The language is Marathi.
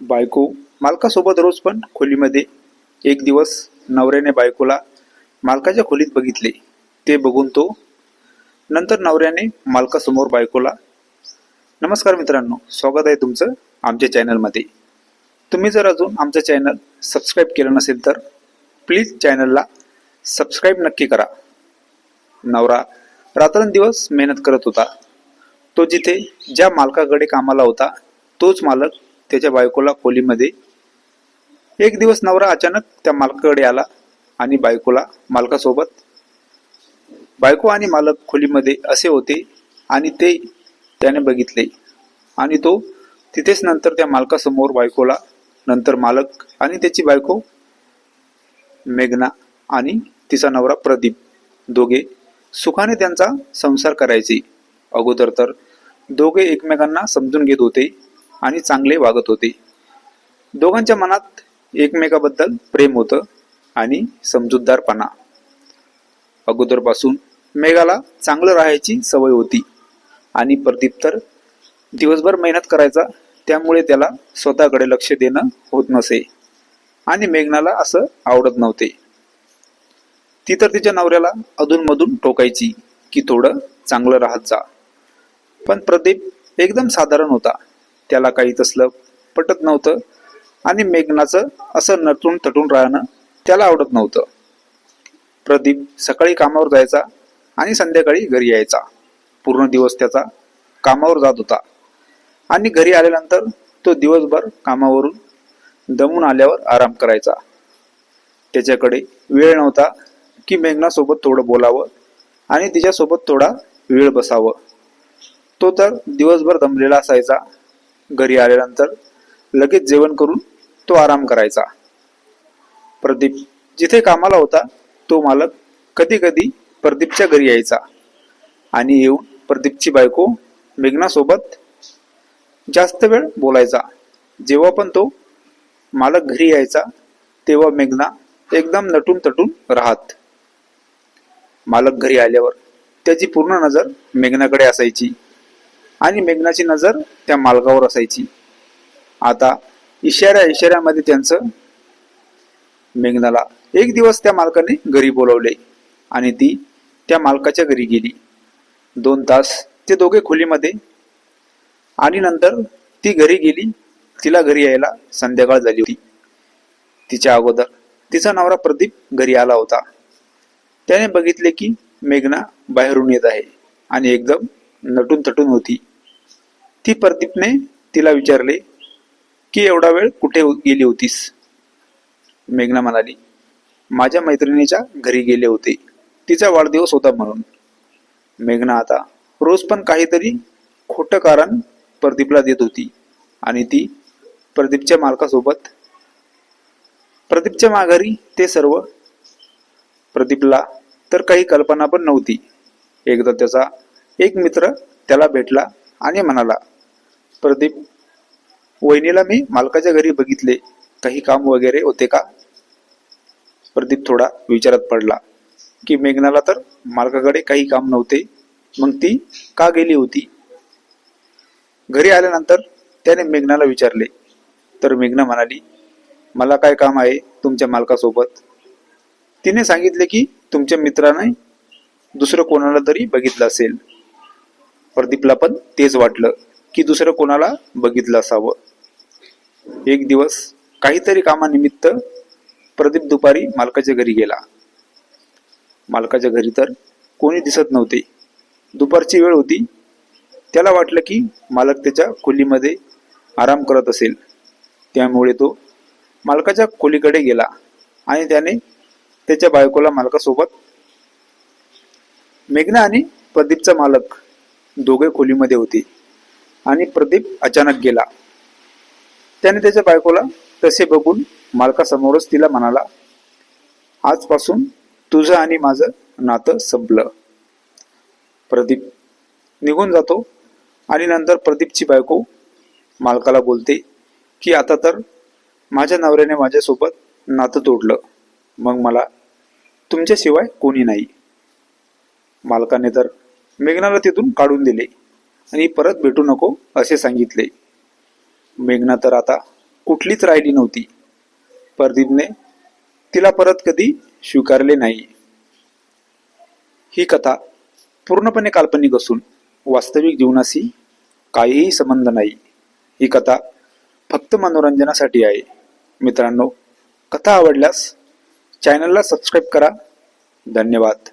बायको मालकासोबत रोज पण खोलीमध्ये एक दिवस नवऱ्याने बायकोला मालकाच्या खोलीत बघितले. ते बघून तो नंतर नवऱ्याने मालकासमोर बायकोला नमस्कार मित्रांनो स्वागत आहे तुमचं आमच्या चॅनलमध्ये. तुम्ही जर अजून आमचं चॅनल सबस्क्राईब केलं नसेल तर प्लीज चॅनलला सबस्क्राईब नक्की करा. नवरा रात्रंदिवस मेहनत करत होता. तो जिथे ज्या मालकाकडे कामाला होता तोच मालक त्याच्या बायकोला खोलीमध्ये. एक दिवस नवरा अचानक त्या मालकाकडे आला आणि बायकोला मालकासोबत. बायको आणि मालक खोलीमध्ये असे होते आणि ते त्याने बघितले. आणि तो तिथेच नंतर त्या मालकासमोर बायकोला नंतर मालक आणि त्याची बायको मेघना आणि तिचा नवरा प्रदीप दोघे सुखाने त्यांचा संसार करायचे. अगोदर तर दोघे एकमेकांना समजून घेत होते. आणि चांगले वागत होते. दोघांच्या मनात एकमेकाबद्दल प्रेम होतं आणि समजूतदारपणा. अगोदरपासून मेघाला चांगलं राहायची सवय होती आणि प्रदीप तर दिवसभर मेहनत करायचा त्यामुळे त्याला स्वतःकडे लक्ष देणं होत नसे आणि मेघनाला असं आवडत नव्हते. ती तर तिच्या नवऱ्याला अधूनमधून टोकायची की थोडं चांगलं राहत जा. पण प्रदीप एकदम साधारण होता. त्याला काही तसलं पटत नव्हतं. आणि मेघनाचं असं नटून तटून राहणं त्याला आवडत नव्हतं. प्रदीप सकाळी कामावर जायचा आणि संध्याकाळी घरी यायचा. पूर्ण दिवस त्याचा कामावर जात होता. आणि घरी आल्यानंतर तो दिवसभर कामावरून दमून आल्यावर आराम करायचा. त्याच्याकडे वेळ नव्हता की मेघनासोबत थोडं बोलावं आणि तिच्यासोबत थोडा वेळ बसावं. तो तर दिवसभर दमलेला असायचा. घरी आल्यानंतर लगेच जेवण करून तो आराम करायचा. प्रदीप जिथे कामाला होता तो मालक कधी कधी प्रदीपच्या घरी यायचा आणि येऊन प्रदीपची बायको मेघनासोबत जास्त वेळ बोलायचा. जेव्हा पण तो मालक घरी यायचा तेव्हा मेघना एकदम नटून तटून राहत. मालक घरी आल्यावर त्याची पूर्ण नजर मेघनाकडे असायची. आणि मेघनाची नजर त्या मालकावर असायची. आता इशाऱ्या इशाऱ्यामध्ये त्यांचं मेघनाला एक दिवस त्या मालकाने घरी बोलवले आणि ती त्या मालकाच्या घरी गेली. दोन तास ते दोघे खोलीमध्ये आणि नंतर ती घरी गेली. तिला घरी यायला संध्याकाळ झाली होती. तिच्या अगोदर तिचा नवरा प्रदीप घरी आला होता. त्याने बघितले की मेघना बाहेरून येत आहे आणि एकदम नटून तटून होती. ती प्रदीपने तिला विचारले की एवढा वेळ कुठे हो- गेली होतीस? मेघना म्हणाली माझ्या मैत्रिणीच्या घरी गेले होते. तिचा वाढदिवस होता म्हणून. मेघना आता रोज पण काहीतरी खोटं कारण प्रदीपला देत होती आणि ती प्रदीपच्या मालकासोबत प्रदीपच्या माघारी ते सर्व. प्रदीपला तर काही कल्पना पण नव्हती. एकदा त्याचा एक मित्र त्याला भेटला आणि म्हणाला प्रदीप वहिनीला मी मालकाच्या घरी बघितले. काही काम वगैरे होते का? प्रदीप थोडा विचारात पडला की मेघनाला तर मालकाकडे काही काम नव्हते. मग ती का गेली होती? घरी आल्यानंतर त्याने मेघनाला विचारले. तर मेघना म्हणाली मला काय काम आहे तुमच्या मालकासोबत? तिने सांगितले की तुमच्या मित्राने दुसरं कोणाला तरी बघितलं असेल. प्रदीपला पण तेच वाटलं की दुसरं कोणाला बघितलं असावं. एक दिवस काहीतरी कामानिमित्त प्रदीप दुपारी मालकाच्या घरी गेला. मालकाच्या घरी तर कोणी दिसत नव्हते. दुपारची वेळ होती. त्याला वाटलं की मालक त्याच्या खोलीमध्ये आराम करत असेल. त्यामुळे तो मालकाच्या खोलीकडे गेला आणि त्याने त्याच्या बायकोला मालकासोबत मेघना आणि प्रदीपचा मालक दोघे खोलीमध्ये होते. आणि प्रदीप अचानक गेला. त्याने त्याच्या बायकोला तसे बघून मालकासमोरच तिला म्हणाला आजपासून तुझं आणि माझं नातं संपलं. प्रदीप निघून जातो आणि नंतर प्रदीपची बायको मालकाला बोलते की आता तर माझ्या नवऱ्याने माझ्यासोबत नातं तोडलं. मग मला तुमच्याशिवाय कोणी नाही. मालकाने तर मेघनाला तिथून काढून दिले. आणि परत भेटू नको असे सांगितले. मेघना तर आता कुठलीच राहिली नव्हती. प्रदीपने तिला परत कधी स्वीकारले नाही. ही कथा पूर्णपणे काल्पनिक असून वास्तविक जीवनाशी काहीही संबंध नाही. ही कथा फक्त मनोरंजनासाठी आहे. मित्रांनो कथा आवडल्यास चॅनलला सबस्क्राईब करा. धन्यवाद.